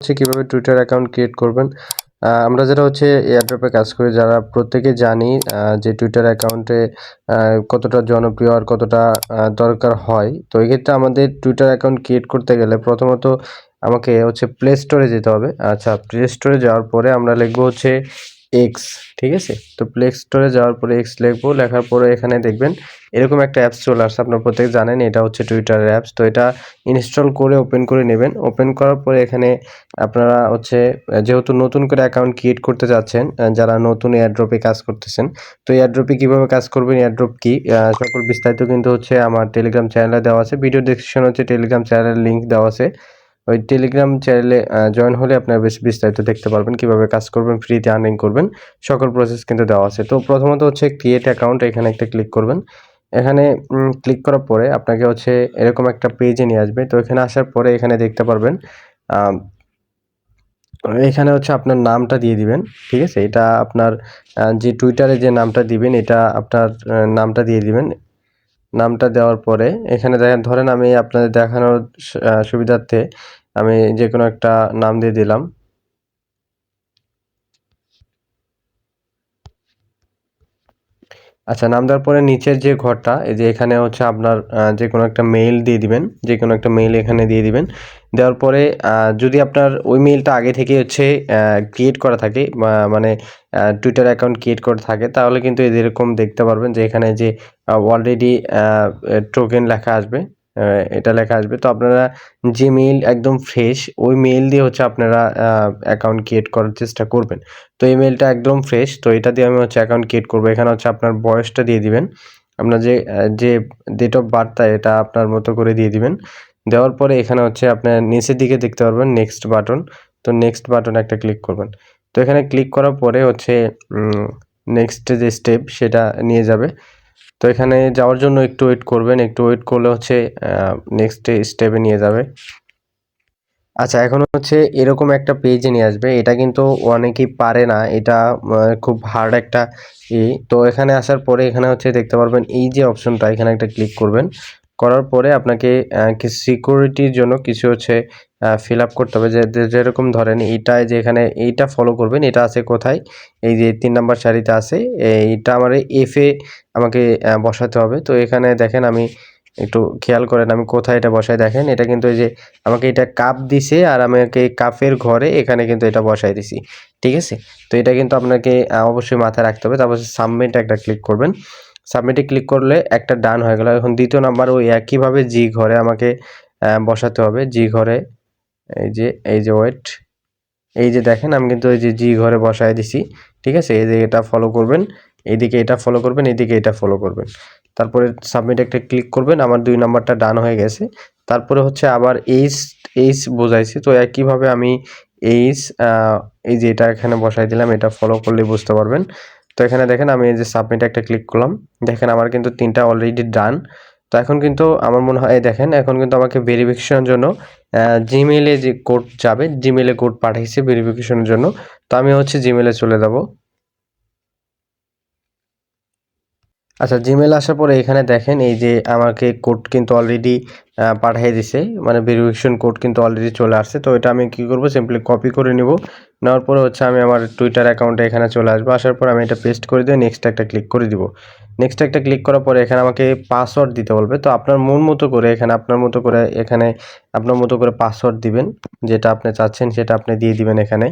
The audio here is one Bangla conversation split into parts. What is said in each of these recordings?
হচ্ছে কীভাবে টুইটার অ্যাকাউন্ট ক্রিয়েট করবেন। আমরা যারা হচ্ছে এয়ারড্রপে কাজ করি, যারা প্রত্যেকে জানি যে টুইটার অ্যাকাউন্টে কতটা জনপ্রিয় আর কতটা দরকার হয়, তো এক্ষেত্রে আমাদের টুইটার অ্যাকাউন্ট ক্রিয়েট করতে গেলে প্রথমত আমাকে হচ্ছে প্লে স্টোরে যেতে হবে। আচ্ছা প্লে স্টোরে যাওয়ার পরে আমরা লিখব হচ্ছে এক্স ঠিক আছে? তো প্লে স্টোরে যাওয়ার পরে এক্স লিখব, লেখার পরে এখানে দেখবেন এরকম একটা অ্যাপস চলে আসছে, আপনার প্রত্যেক জানেন, এটা হচ্ছে টুইটারের অ্যাপস তো এটা ইনস্টল করে ওপেন করে নেবেন। ওপেন করার পরে এখানে আপনারা হচ্ছে যেহেতু নতুন করে অ্যাকাউন্ট ক্রিয়েট করতে যাচ্ছেন যারা নতুন এয়ারড্রপে কাজ করতেছেন, তো এয়ারড্রপে কীভাবে কাজ করবেন এয়ারড্রপ কি? সকল বিস্তারিত কিন্তু হচ্ছে আমার টেলিগ্রাম চ্যানেলে দেওয়া আছে। ভিডিও ডেসক্রিপশন হচ্ছে টেলিগ্রাম চ্যানেলের লিঙ্ক দেওয়া আছে। ওই টেলিগ্রাম চ্যানেলে জয়েন হলে আপনারা বেশি বিস্তারিত দেখতে পারবেন কীভাবে কাজ করবেন ফ্রিতে আর্নিং করবেন, সকল প্রসেস কিন্তু দেওয়া আছে। তো প্রথমত হচ্ছে ক্রিয়েট অ্যাকাউন্ট এখানে একটা ক্লিক করবেন। এখানে ক্লিক করার পরে আপনাকে হচ্ছে এরকম একটা পেজে নিয়ে আসবে। তো এখানে আসার পরে এখানে দেখতে পারবেন এখানে হচ্ছে আপনার নামটা দিয়ে দিবেন, ঠিক আছে? এটা আপনার যে টুইটারে যে নামটা দিবেন, এটা আপনার নামটা দিয়ে দিবেন। নামটা দেওয়ার পরে, এখানে দেখেন, ধরেন আমি আপনাদের দেখানোর সুবিধার্থে আমি যে কোনো একটা নাম দিয়ে দিলাম। আচ্ছা নাম দেওয়ার পরে নিচের যে ঘরটা, এই যে এখানে হচ্ছে আপনার যে কোনো একটা মেইল দিয়ে দিবেন যে কোনো একটা মেইল এখানে দিয়ে দিবেন। দেওয়ার পরে যদি আপনার ওই মেইলটা আগে থেকে হচ্ছে ক্রিয়েট করা থাকে মানে টুইটার অ্যাকাউন্ট ক্রিয়েট করা থাকে, তাহলে কিন্তু এরকম দেখতে পারবেন যে এখানে যে অলরেডি টোকেন লেখা আসবে। এটা লেখা আসবে। তো আপনারা যে মেইল একদম ফ্রেশ ওই মেইল দিয়ে হচ্ছে আপনারা অ্যাকাউন্ট ক্রিয়েট করার চেষ্টা করবেন। তো এই মেলটা একদম ফ্রেশ তো এটা দিয়ে আমি হচ্ছে অ্যাকাউন্ট ক্রিয়েট করব। এখানে হচ্ছে আপনার বয়সটা দিয়ে দিবেন। আপনার যে যে ডেট অফ বার্থটা এটা আপনার মতো করে দিয়ে দিবেন। দেওয়ার পরে এখানে হচ্ছে আপনার নিচের দিকে দেখতে পারবেন নেক্সট বাটন তো নেক্সট বাটন একটা ক্লিক করবেন। তো এখানে ক্লিক করার পরে হচ্ছে নেক্সট যে স্টেপ সেটা নিয়ে যাবে। তো এখানে যাওয়ার জন্য একটু ওয়েট করবেন, একটু ওয়েট করলে হচ্ছে নেক্সট স্টেপে নিয়ে যাবে। আচ্ছা এখন হচ্ছে এরকম একটা পেজে নিয়ে আসবে, এটা কিন্তু অনেকেই পারে না, এটা খুব হার্ড একটা ই। তো এখানে আসার পরে এখানে হচ্ছে দেখতে পারবেন, এই যে অপশনটা এখানে একটা ক্লিক করবেন। করার পরে আপনাকে সিকিউরিটির জন্য কিছু হচ্ছে ফিল আপ করতে হবে। যে যেরকম ধরেন এইটায় যে এখানে এইটা ফলো করবেন, এটা আছে কোথায়? এই যে তিন নাম্বার সারিতে আছে, এইটা আমার এফ আমাকে বসাতে হবে। তো এখানে দেখেন আমি একটু খেয়াল করেন, আমি কোথায় এটা বসাই দেখেন, এটা কিন্তু এই যে আমাকে এটা কাপ দিছে আর আমাকে কাপের ঘরে এখানে কিন্তু এটা বসাই দিছি। ঠিক আছে? তো এটা কিন্তু আপনাকে অবশ্যই মাথায় রাখতে হবে। তারপর সাবমিট একটা ক্লিক করবেন। সাবমিটে ক্লিক করলে একটা ডান হয়ে গেল। এখন দ্বিতীয় নাম্বার ওই একইভাবে জি ঘরে আমাকে বসাতে হবে। জি ঘরে এই যে এই যে ওয়েট এই যে দেখেন আমি কিন্তু এই যে জি ঘরে বসায় দিছি, ঠিক আছে? এই যে এটা ফলো করবেন, এইদিকে এটা ফলো করবেন, এইদিকে এটা ফলো করবেন। তারপরে সাবমিট একটা ক্লিক করবেন, আমার দুই নাম্বারটা ডান হয়ে গেছে। তারপরে হচ্ছে আবার এইচ এইচ বোঝাইছি। তো একইভাবে আমি এইচ এই যে এটা এখানে বসাই দিলাম, এটা ফলো করলে বুঝতে পারবেন। তো এখানে দেখেন আমি এই যে সাবমিট একটা ক্লিক করলাম। দেখেন আমার কিন্তু তিনটা অলরেডি ডান তো এখন কিন্তু আমার মনে হয় দেখেন, এখন কিন্তু আমাকে ভেরিফিকেশনের জন্য জিমেলে যে কোড যাবে জিমেইলে কোড পাঠাইছে ভেরিফিকেশনের জন্য। তো আমি হচ্ছে জিমেলে চলে যাব। আচ্ছা জিমেল আসার পরে এখানে দেখেন, এই যে আমাকে কোড কিন্তু অলরেডি পাঠিয়ে দিছে। মানে ভেরিফিকেশন কোড কিন্তু অলরেডি চলে আসছে। তো এটা আমি কি করব? সিম্পলি কপি করে নিব। নেওয়ার পরে হচ্ছে আমি আমার টুইটার অ্যাকাউন্টে এখানে চলে আসব। আসার পর আমি এটা পেস্ট করে দিয়ে নেক্সট একটা ক্লিক করে দিব। নেক্সট একটা ক্লিক করার পরে এখানে আমাকে পাসওয়ার্ড দিতে বলবে। তো আপনার মন মতো করে এখানে আপনার মতো করে এখানে আপনার মতো করে পাসওয়ার্ড দিবেন। যেটা আপনি চাচ্ছেন সেটা আপনি দিয়ে দিবেন এখানে।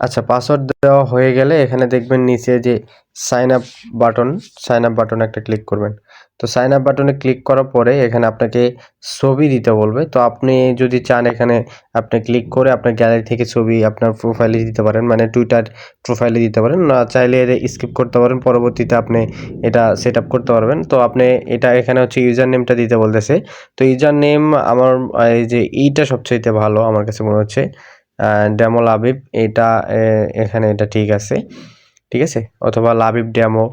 আচ্ছা পাসওয়ার্ড দেওয়া হয়ে গেলে এখানে দেখবেন নিচে যে sign up button sign up button একটা ক্লিক করবেন। তো সাইন আপ বাটনে ক্লিক করার পরে এখানে আপনাকে ছবি দিতে বলবে। তো আপনি যদি চান এখানে আপনি ক্লিক করে আপনার গ্যালারি থেকে ছবি আপনার প্রোফাইলে দিতে পারেন মানে টুইটার প্রোফাইলে দিতে পারেন। না চাইলে স্কিপ করতে পারেন, পরবর্তীতে আপনি এটা সেট আপ করতে পারবেন। তো আপনি এটা এখানে হচ্ছে ইউজার নেমটা দিতে বলতেছে। তো ইউজার নেম আমার, এই যে এইটা সবচাইতে ভালো আমার কাছে মনে হচ্ছে। ডেমো লাবিব এটা এখানে এটা ঠিক আছে। ঠিক আছে? অথবা লাবিব ডেমো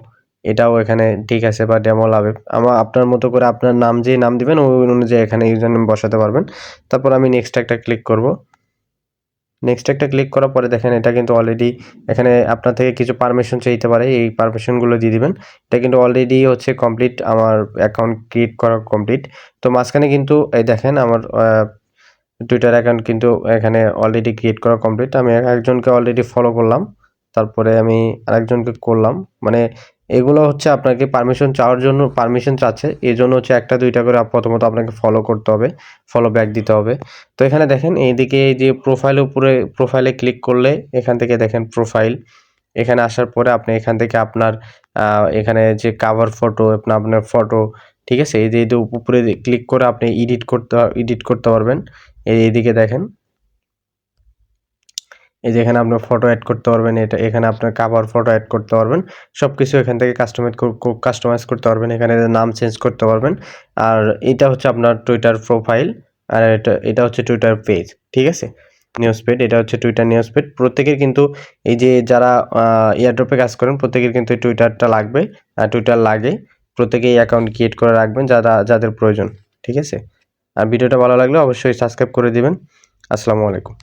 এটাও এখানে ঠিক আছে বা ডেমো লাবিব আমার আপনার মতো করে আপনার নাম যে নাম দিবেন, ওই অনুযায়ী এখানে ইউজার নেম বসাতে পারবেন। তারপর আমি নেক্সট একটা ক্লিক করব। নেক্সট একটা ক্লিক করার পরে দেখেন, এটা কিন্তু অলরেডি এখানে আপনার থেকে কিছু পারমিশন চাইতে পারে, এই পারমিশনগুলো দিয়ে দিবেন। এটা কিন্তু অলরেডি হচ্ছে কমপ্লিট আমার অ্যাকাউন্ট ক্রিয়েট করা কমপ্লিট তো মাঝখানে কিন্তু, এই দেখেন, আমার টুইটার অ্যাকাউন্ট কিন্তু এখানে অলরেডি ক্রিয়েট করা কমপ্লিট আমি একজনকে অলরেডি ফলো করলাম। তারপরে আমি আরেকজনকে করলাম। মানে এগুলো হচ্ছে আপনাকে পারমিশন চাওয়ার জন্য পারমিশন চাচ্ছে। এই জন্য হচ্ছে একটা, দুইটা করে প্রথমত আপনাকে ফলো করতে হবে। ফলো ব্যাক দিতে হবে। তো এখানে দেখেন, এইদিকে এই যে প্রোফাইলের উপরে প্রোফাইলে ক্লিক করলে এখান থেকে দেখেন প্রোফাইল এখানে আসার পরে আপনি এখান থেকে আপনার এখানে যে কাভার ফটো আপনার আপনার ফটো ঠিক আছে? এই যে উপরে ক্লিক করে আপনি এডিট করতে এডিট করতে পারবেন। এই এইদিকে দেখেন। এই যে, এখানে আপনার ফটো অ্যাড করতে পারবেন। এটা, এখানে আপনার কাভার ফটো অ্যাড করতে পারবেন। সব কিছু এখান থেকে কাস্টমাইজ কাস্টমাইজ করতে পারবেন। এখানে নাম চেঞ্জ করতে পারবেন। আর এটা হচ্ছে আপনার টুইটার প্রোফাইল আর এটা এটা হচ্ছে টুইটার পেজ ঠিক আছে? নিউজ পেড এটা হচ্ছে টুইটার নিউজ পেড প্রত্যেকের কিন্তু এই যে, যারা এয়ারড্রপে কাজ করেন, প্রত্যেকের কিন্তু টুইটারটা লাগবে। টুইটার লাগে। প্রত্যেকেই অ্যাকাউন্ট ক্রিয়েট করে রাখবেন যারা যাদের প্রয়োজন, ঠিক আছে? আর ভিডিওটা ভালো লাগলে অবশ্যই সাবস্ক্রাইব করে দিবেন। আসসালামু আলাইকুম।